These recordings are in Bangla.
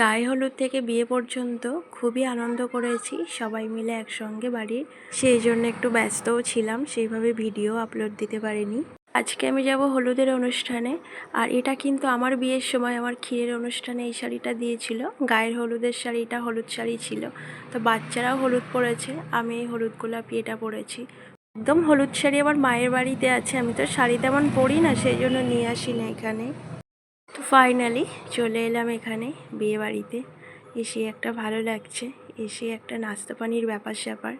গায়ে হলুদ থেকে বিয়ে পর্যন্ত খুবই আনন্দ করেছি, সবাই মিলে একসঙ্গে বাড়ির। সেই জন্য একটু ব্যস্তও ছিলাম, সেইভাবে ভিডিও আপলোড দিতে পারিনি। আজকে আমি যাব হলুদের অনুষ্ঠানে, আর এটা কিন্তু আমার বিয়ের সময় আমার ক্ষীরের অনুষ্ঠানে এই শাড়িটা দিয়েছিল। গায়ের হলুদের শাড়িটা হলুদ শাড়ি ছিল। তো বাচ্চারাও হলুদ পরেছে, আমি এই হলুদ গোলাপি এটা পরেছি। একদম হলুদ শাড়ি আমার মায়ের বাড়িতে আছে, আমি তো শাড়ি তেমন পরি না, সেই জন্য নিয়ে আসি না এখানে। তো ফাইনালি চলে এলাম এখানে বিয়ে বাড়িতে এসে একটা ভালো লাগছে। এসে একটা নাস্তা পানির ব্যাপার স্যাপার।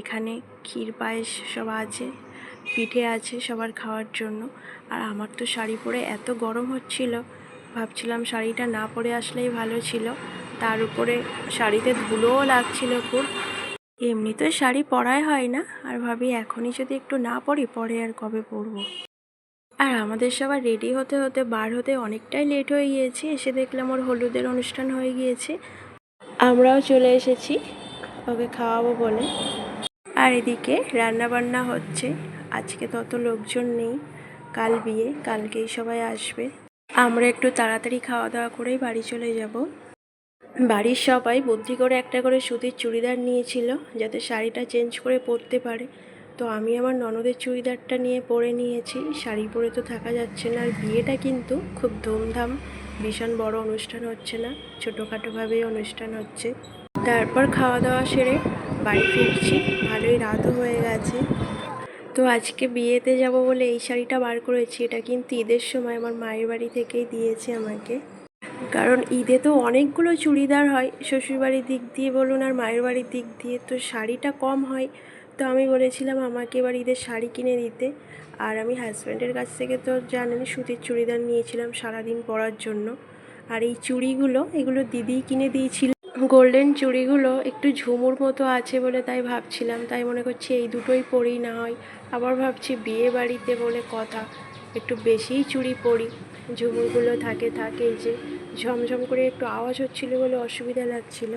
এখানে ক্ষীর পায়েস সব আছে, পিঠে আছে সবার খাওয়ার জন্য। আর আমার তো শাড়ি পরে এত গরম হচ্ছিল। ভাবছিলাম শাড়িটা না পরে আসলেই ভালো ছিল। তার উপরে শাড়িতে ধুলোও লাগছিল খুব। এমনিতে শাড়ি পরাই হয় না। আর ভাবি এখনই যদি একটু না পরি, পরে আর কবে পরবো? আর আমাদের সবার রেডি হতে হতে বার হতে অনেকটাই লেট হয়ে গিয়েছে। এসে দেখলাম ওর হলুদের অনুষ্ঠান হয়ে গিয়েছে। আমরাও চলে এসেছি ওকে খাওয়াবো বলে। আর এদিকে রান্না বান্না হচ্ছে। আজকে তত লোকজন নেই। কাল বিয়ে, কালকেই সবাই আসবে। আমরা একটু তাড়াতাড়ি খাওয়া দাওয়া করেই বাড়ি চলে যাব। বাড়ির সবাই বুদ্ধি করে একটা করে সুতির চুড়িদার নিয়েছিল যাতে শাড়িটা চেঞ্জ করে পরতে পারে। তো আমি আমার ননদের চুড়িদারটা নিয়ে পরে নিয়েছি। শাড়ি পরে তো থাকা যাচ্ছে না। আর বিয়েটা কিন্তু খুব ধুমধাম। ভীষণ বড় অনুষ্ঠান হচ্ছে না। ছোটোখাটোভাবেই অনুষ্ঠান হচ্ছে। তারপর খাওয়া দাওয়া সেরে বাড়ি ফিরছি। ভালোই রাতও হয়ে গেছে। তো আজকে বিয়েতে যাব বলে এই শাড়িটা বার করেছি। এটা কিন্তু ঈদের সময় আমার মায়ের বাড়ি থেকেই দিয়েছে আমাকে। কারণ ঈদে তো অনেকগুলো চুড়িদার হয়। শ্বশুরবাড়ির দিক দিয়ে বলুন আর মায়ের বাড়ির দিক দিয়ে। তো শাড়িটা কম হয়। তো আমি বলেছিলাম আমাকে এবার ঈদের শাড়ি কিনে দিতে। আর আমি হাজব্যান্ডের কাছ থেকে তো জানেন সুতির চুড়িদার নিয়েছিলাম সারাদিন পরার জন্য। আর এই চুড়িগুলো, এগুলো দিদিই কিনে দিয়েছিল। গোল্ডেন চুড়িগুলো একটু ঝুমুর মতো আছে বলে তাই ভাবছিলাম। তাই মনে করছি এই দুটোই পরি, না হয় আবার ভাবছি বিয়ে বাড়িতে বলে কথা, একটু বেশিই চুড়ি পরি। ঝুমুরগুলো থাকে থাকে যে ঝমঝম করে একটু আওয়াজ হচ্ছিল বলে অসুবিধা লাগছিল।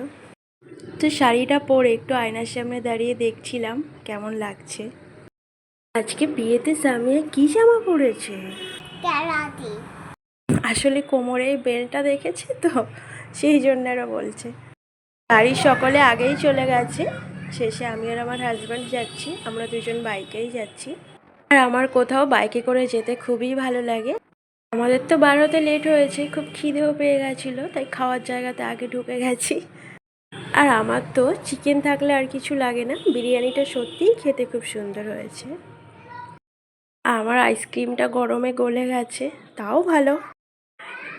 তো শাড়িটা পরে একটু আয়নার সামনে দাঁড়িয়ে দেখছিলাম কেমন লাগছে। আজকে বিয়েতে সামিয়া কি জামা পরেছে? আসলে কোমরে বেলটা দেখেছে তো সেই জন্য ওরা বলছে। বাড়ির সকলে আগেই চলে গেছে শেষে আমি আর আমার হাজব্যান্ড যাচ্ছি আমরা দুজন বাইকেই যাচ্ছি। আর আমার কোথাও বাইকে করে যেতে খুবই ভালো লাগে। আমাদের তো বার হতে লেট হয়েছে খুব খিদেও পেয়ে গেছিল তাই খাওয়ার জায়গাতে আগে ঢুকে গেছি। আর আমার তো চিকেন থাকলে আর কিছু লাগে না। বিরিয়ানিটা সত্যিই খেতে খুব সুন্দর হয়েছে। আমার আইসক্রিমটা গরমে গলে গেছে, তাও ভালো।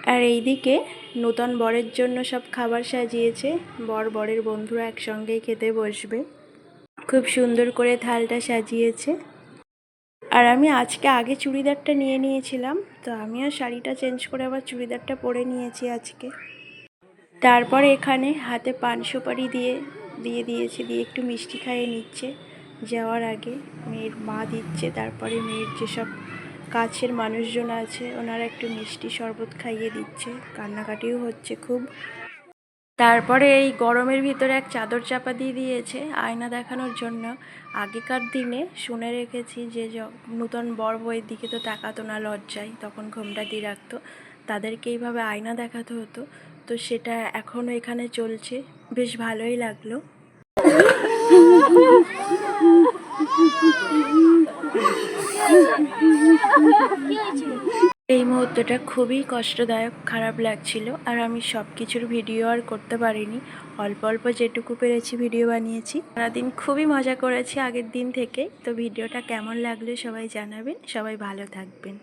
আর এইদিকে নূতন বরের জন্য সব খাবার সাজিয়েছে। বর, বরের বন্ধুরা একসঙ্গেই খেতে বসবে। খুব সুন্দর করে থালটা সাজিয়েছে। আর আমি আজকে আগে চুড়িদারটা নিয়ে নিয়েছিলাম, তো আমিও শাড়িটা চেঞ্জ করে আবার চুড়িদারটা পরে নিয়েছি আজকে। তারপর এখানে হাতে পান সুপারি দিয়ে দিয়ে দিয়েছে, দিয়ে একটু মিষ্টি খাইয়ে নিচ্ছে। যাওয়ার আগে মেয়ের মা দিচ্ছে, তারপরে মেয়ের যেসব কাছের মানুষজন আছে, ওনারা একটু মিষ্টি শরবত খাইয়ে দিচ্ছে। কান্নাকাটিও হচ্ছে খুব। তারপরে এই গরমের ভিতরে এক চাদর চাপা দিয়ে দিয়েছে। আয়না দেখানোর জন্য আগেকার দিনে শুনে রেখেছি যে নূতন বর বইয়ের দিকে তো তাকাতো না লজ্জায়, তখন ঘোমটা দিয়ে রাখতো। তাদেরকে এইভাবে আয়না দেখাতে হতো। তো সেটা এখনও এখানে চলছে। বেশ ভালোই লাগল। এই মুহূর্তটা খুবই কষ্টদায়ক, খারাপ লাগছিল আর আমি সব কিছুর ভিডিও আর করতে পারিনি। অল্প অল্প যেটুকু পেরেছি ভিডিও বানিয়েছি। সারাদিন খুবই মজা করেছি আগের দিন থেকে। তো ভিডিওটা কেমন লাগল সবাই জানাবেন। সবাই ভালো থাকবেন।